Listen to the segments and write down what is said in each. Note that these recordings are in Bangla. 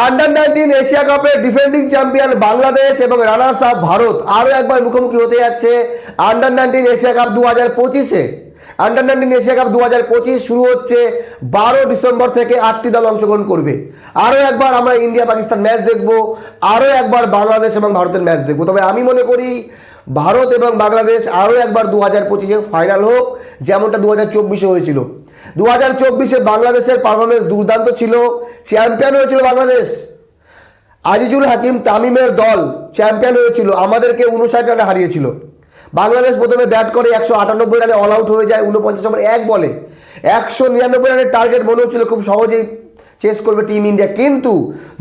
আন্ডার নাইনটিন এশিয়া কাপের ডিফেন্ডিং চ্যাম্পিয়ন বাংলাদেশ এবং রানার্স আপ ভারত আরও একবার মুখোমুখি হতে যাচ্ছে আন্ডার নাইনটিন এশিয়া কাপ দু হাজার পঁচিশে। আন্ডার নাইনটিন এশিয়া কাপ দু হাজার পঁচিশ শুরু হচ্ছে বারো ডিসেম্বর থেকে আটটি দল অংশগ্রহণ করবে। আরও একবার আমরা ইন্ডিয়া পাকিস্তান ম্যাচ দেখব, আরও একবার বাংলাদেশ এবং ভারতের ম্যাচ দেখব। তবে আমি মনে করি ভারত এবং বাংলাদেশ আরও একবার দু হাজার পঁচিশে ফাইনাল হোক, যেমনটা দু হাজার চব্বিশে হয়েছিল। দু হাজার চব্বিশে বাংলাদেশের পারফরমেন্স দুর্দান্ত ছিল চ্যাম্পিয়ন হয়েছিল বাংলাদেশ। আজিজুল হাকিম তামিমের দল চ্যাম্পিয়ন হয়েছিল, আমাদেরকে উনষাট রানে হারিয়েছিল। বাংলাদেশ প্রথমে ব্যাট করে একশো আটানব্বই রানে অল আউট হয়ে যায়, উনপঞ্চাশ ওভার এক বলে। একশো নিরানব্বই রানের টার্গেট মনে হচ্ছিল, খুব সহজেই চেস করবে টিম ইন্ডিয়া কিন্তু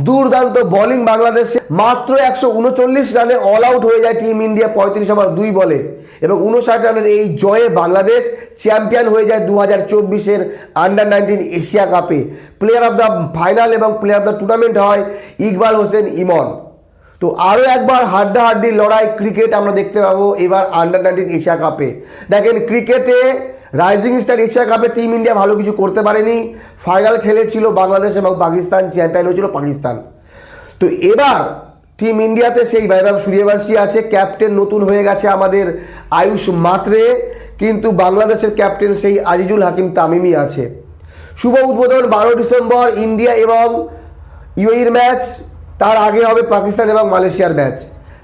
দুর্দান্ত বোলিং বাংলাদেশে মাত্র একশো উনচল্লিশ রানে অল আউট হয়ে যায় টিম ইন্ডিয়া পঁয়ত্রিশ ওভার দুই বলে। এবং উনষাট রানের এই জয়ে বাংলাদেশ চ্যাম্পিয়ন হয়ে যায় দু হাজার চব্বিশের আন্ডার নাইনটিন এশিয়া কাপে প্লেয়ার অফ দ্য ফাইনাল এবং প্লেয়ার অফ দ্য টুর্নামেন্ট হয় ইকবাল হোসেন ইমন তো আরও একবার হাড্ডাহাড্ডি লড়াই ক্রিকেট আমরা দেখতে পাবো এবার আন্ডার নাইনটিন এশিয়া কাপে দেখেন ক্রিকেটে রাইজিং স্টার এশিয়া কাপে টিম ইন্ডিয়া ভালো কিছু করতে পারেনি। ফাইনাল খেলেছিল বাংলাদেশ এবং পাকিস্তান চ্যাম্পিয়ন হয়েছিল পাকিস্তান। তো এবার টিম ইন্ডিয়াতে সেই বৈভব সূর্যবংশী আছে ক্যাপ্টেন নতুন হয়ে গেছে আমাদের আয়ুষ মাত্রে, কিন্তু বাংলাদেশের ক্যাপ্টেন সেই আজিজুল হাকিম তামিমি আছে। শুভ উদ্বোধন বারো ডিসেম্বর ইন্ডিয়া এবং ইউএইর ম্যাচ তার আগে হবে পাকিস্তান এবং মালয়েশিয়ার ম্যাচ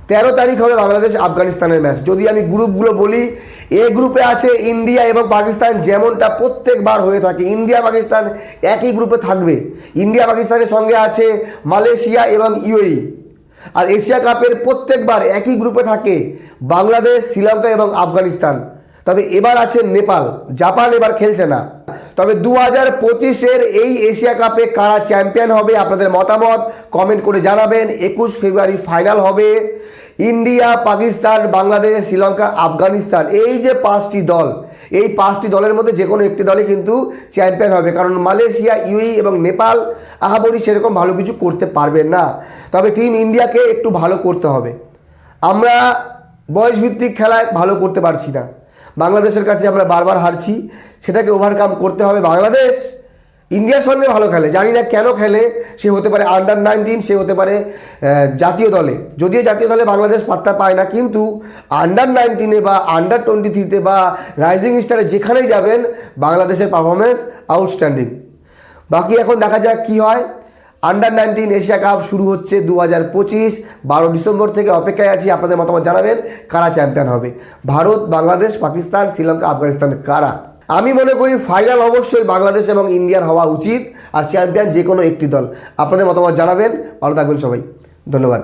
তেরো তারিখ হবে বাংলাদেশ আফগানিস্তানের ম্যাচ যদি আমি গ্রুপগুলো বলি, এ গ্রুপে আছে ইন্ডিয়া এবং পাকিস্তান, যেমনটা প্রত্যেকবার হয়ে থাকে। ইন্ডিয়া, পাকিস্তান একই গ্রুপে থাকবে। ইন্ডিয়া, পাকিস্তানের সঙ্গে আছে মালয়েশিয়া এবং ইউএই আর এশিয়া কাপের প্রত্যেকবার একই গ্রুপে থাকে বাংলাদেশ, শ্রীলঙ্কা এবং আফগানিস্তান। তবে এবার আছে নেপাল। জাপান এবার খেলছে না। তবে দু হাজার পঁচিশের এই এশিয়া কাপে কারা চ্যাম্পিয়ন হবে আপনাদের মতামত কমেন্ট করে জানাবেন। একুশ ফেব্রুয়ারি ফাইনাল হবে। ইন্ডিয়া, পাকিস্তান, বাংলাদেশ, শ্রীলঙ্কা, আফগানিস্তান এই যে পাঁচটি দল, এই পাঁচটি দলের মধ্যে যে কোনো একটি দলই কিন্তু চ্যাম্পিয়ন হবে। কারণ মালয়েশিয়া ইউই এবং নেপাল আহাবরি সেরকম ভালো কিছু করতে পারবেন না। তবে টিম ইন্ডিয়াকে একটু ভালো করতে হবে। আমরা বয়সভিত্তিক খেলায় ভালো করতে পারছি না। বাংলাদেশের কাছে আমরা বারবার হারছি, সেটাকে ওভারকাম করতে হবে বাংলাদেশ। ইন্ডিয়ার সঙ্গে ভালো খেলে, জানি না কেন খেলে, সে হতে পারে আন্ডার নাইনটিন সে হতে পারে জাতীয় দলে। যদিও জাতীয় দলে বাংলাদেশ পাত্তা পায় না, কিন্তু আন্ডার নাইনটিনে বা আন্ডার টোয়েন্টি থ্রিতে বা রাইজিং স্টারে যেখানেই যাবেন, বাংলাদেশের পারফরমেন্স আউটস্ট্যান্ডিং বাকি এখন দেখা যাক কি হয়। আন্ডার নাইনটিন এশিয়া কাপ শুরু হচ্ছে দু হাজার পঁচিশ। বারো ডিসেম্বর থেকে অপেক্ষায় আছি, আপনাদের মতামত জানাবেন, কারা চ্যাম্পিয়ন হবে? ভারত, বাংলাদেশ, পাকিস্তান, শ্রীলঙ্কা, আফগানিস্তান, কারা? আমি মনে করি ফাইনাল অবশ্যই বাংলাদেশ এবং ইন্ডিয়ার হওয়া উচিত, আর চ্যাম্পিয়ন যে কোনো একটি দল। আপনাদের মতামত জানাবেন, ভালো থাকবেন সবাই। ধন্যবাদ।